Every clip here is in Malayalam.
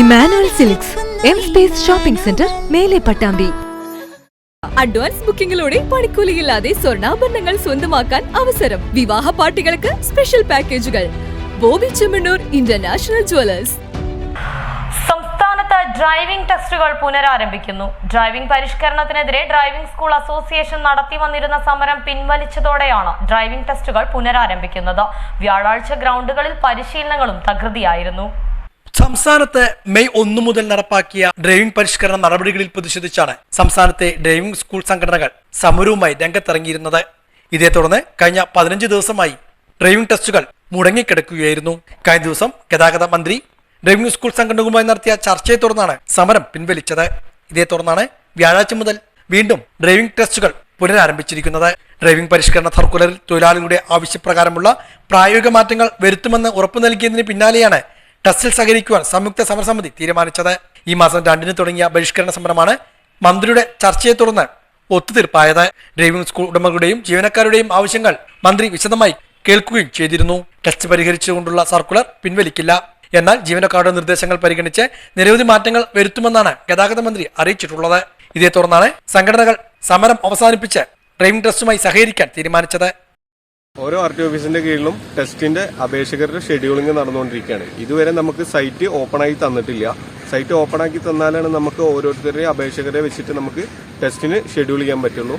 Emmanuel silks M space shopping centre മേലെ പട്ടാമ്പി. അഡ്വാൻസ് ബുക്കിംഗിലൂടെ പണിക്കൂലിയില്ലാതെ സ്വർണാഭരണങ്ങൾ സ്വന്തമാക്കാൻ അവസരം. വിവാഹ പാർട്ടികൾക്ക് സ്പെഷ്യൽ പാക്കേജുകൾ ബോബി ചെമ്മണ്ണൂർ ഇന്റർനാഷണൽ ജുവലേഴ്സ് സംസ്ഥാനത്ത് ഡ്രൈവിംഗ് ടെസ്റ്റുകൾ പുനരാരംഭിക്കുന്നു. ഡ്രൈവിംഗ് പരിഷ്കരണത്തിനെതിരെ ഡ്രൈവിംഗ് സ്കൂൾ അസോസിയേഷൻ നടത്തി വന്നിരുന്ന സമരം പിൻവലിച്ചതോടെയാണ് ഡ്രൈവിംഗ് ടെസ്റ്റുകൾ പുനരാരംഭിക്കുന്നത്. വ്യാഴാഴ്ച ഗ്രൗണ്ടുകളിൽ പരിശീലനങ്ങളും തകൃതിയായിരുന്നു. സംസ്ഥാനത്ത് മെയ് ഒന്നു മുതൽ നടപ്പാക്കിയ ഡ്രൈവിംഗ് പരിഷ്കരണ നടപടികളിൽ പ്രതിഷേധിച്ചാണ് സംസ്ഥാനത്തെ ഡ്രൈവിംഗ് സ്കൂൾ സംഘടനകൾ സമരവുമായി രംഗത്തിറങ്ങിയിരുന്നത്. ഇതേ തുടർന്ന് കഴിഞ്ഞ പതിനഞ്ച് ദിവസമായി ഡ്രൈവിംഗ് ടെസ്റ്റുകൾ മുടങ്ങിക്കിടക്കുകയായിരുന്നു. കഴിഞ്ഞ ദിവസം ഗതാഗത മന്ത്രി ഡ്രൈവിംഗ് സ്കൂൾ സംഘടനകളുമായി നടത്തിയ ചർച്ചയെ തുടർന്നാണ് സമരം പിൻവലിച്ചത്. ഇതേ തുടർന്നാണ് വ്യാഴാഴ്ച മുതൽ വീണ്ടും ഡ്രൈവിംഗ് ടെസ്റ്റുകൾ പുനരാരംഭിച്ചിരിക്കുന്നത്. ഡ്രൈവിംഗ് പരിഷ്കരണ സർക്കുലറിൽ തൊഴിലാളികളുടെ ആവശ്യപ്രകാരമുള്ള പ്രായോഗിക മാറ്റങ്ങൾ വരുത്തുമെന്ന് ഉറപ്പു നൽകിയതിന് പിന്നാലെയാണ് ടെസ്റ്റിൽ സഹകരിക്കുവാൻ സംയുക്ത സമരസമിതി തീരുമാനിച്ചത്. ഈ മാസം രണ്ടിന് തുടങ്ങിയ ബഹിഷ്കരണ സമരമാണ് മന്ത്രിയുടെ ചർച്ചയെ തുടർന്ന് ഒത്തുതീർപ്പായത്. ഡ്രൈവിംഗ് സ്കൂൾ ഉടമകളുടെയും ജീവനക്കാരുടെയും ആവശ്യങ്ങൾ മന്ത്രി വിശദമായി കേൾക്കുകയും ചെയ്തിരുന്നു. ടെസ്റ്റ് പരിഹരിച്ചുകൊണ്ടുള്ള സർക്കുലർ പിൻവലിക്കില്ല. എന്നാൽ ജീവനക്കാരുടെ നിർദ്ദേശങ്ങൾ പരിഗണിച്ച് നിരവധി മാറ്റങ്ങൾ വരുത്തുമെന്നാണ് ഗതാഗത മന്ത്രി അറിയിച്ചിട്ടുള്ളത്. ഇതേ തുടർന്നാണ് സംഘടനകൾ സമരം അവസാനിപ്പിച്ച് ഡ്രൈവിംഗ് ടെസ്റ്റുമായി സഹകരിക്കാൻ തീരുമാനിച്ചത്. ഓരോ ആർ ടി ഓഫീസിന്റെ കീഴിലും ടെസ്റ്റിന്റെ അപേക്ഷകരുടെ ഷെഡ്യൂളിംഗ് നടന്നുകൊണ്ടിരിക്കുകയാണ്. ഇതുവരെ നമുക്ക് സൈറ്റ് ഓപ്പൺ ആയി തന്നിട്ടില്ല. സൈറ്റ് ഓപ്പൺ ആക്കി തന്നാലാണ് നമുക്ക് ഓരോരുത്തരുടെയും അപേക്ഷകരെ വെച്ചിട്ട് നമുക്ക് ടെസ്റ്റിന് ഷെഡ്യൂൾ ചെയ്യാൻ പറ്റുള്ളൂ.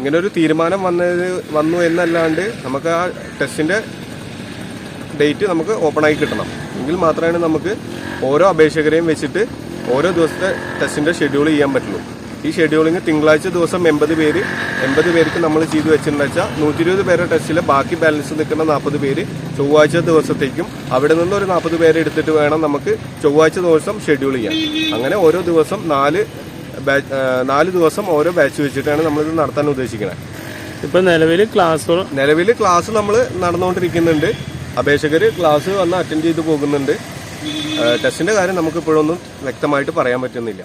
ഇങ്ങനെ ഒരു തീരുമാനം വന്നത് വന്നു എന്നല്ലാണ്ട് നമുക്ക് ആ ടെസ്റ്റിന്റെ ഡേറ്റ് നമുക്ക് ഓപ്പൺ ആയി കിട്ടണം. എങ്കിൽ മാത്രമാണ് നമുക്ക് ഓരോ അപേക്ഷകരെയും വെച്ചിട്ട് ഓരോ ദിവസത്തെ ടെസ്റ്റിന്റെ ഷെഡ്യൂൾ ചെയ്യാൻ പറ്റുള്ളൂ. ഈ ഷെഡ്യൂളിങ് തിങ്കളാഴ്ച ദിവസം എൺപത് പേര് എൺപത് പേർക്ക് നമ്മൾ ചെയ്തു വെച്ചിട്ടുണ്ടെന്ന് വെച്ചാൽ നൂറ്റി ഇരുപത് പേരുടെ ടെസ്റ്റിൽ ബാക്കി ബാലൻസ് നിൽക്കുന്ന നാൽപ്പത് പേര് ചൊവ്വാഴ്ച ദിവസത്തേക്കും. അവിടെ നിന്ന് ഒരു നാൽപ്പത് പേരെ എടുത്തിട്ട് വേണം നമുക്ക് ചൊവ്വാഴ്ച ദിവസം ഷെഡ്യൂൾ ചെയ്യാൻ. അങ്ങനെ ഓരോ ദിവസം നാല് നാല് ദിവസം ഓരോ ബാച്ച് വെച്ചിട്ടാണ് നമ്മളിത് നടത്താൻ ഉദ്ദേശിക്കുന്നത്. ഇപ്പൊ നിലവിൽ ക്ലാസ് നിലവിൽ ക്ലാസ് നമ്മൾ നടന്നുകൊണ്ടിരിക്കുന്നുണ്ട്. അപേക്ഷകർ ക്ലാസ് വന്ന് അറ്റൻഡ് ചെയ്ത് പോകുന്നുണ്ട്. ടെസ്റ്റിന്റെ കാര്യം നമുക്ക് ഇപ്പോഴൊന്നും വ്യക്തമായിട്ട് പറയാൻ പറ്റുന്നില്ല.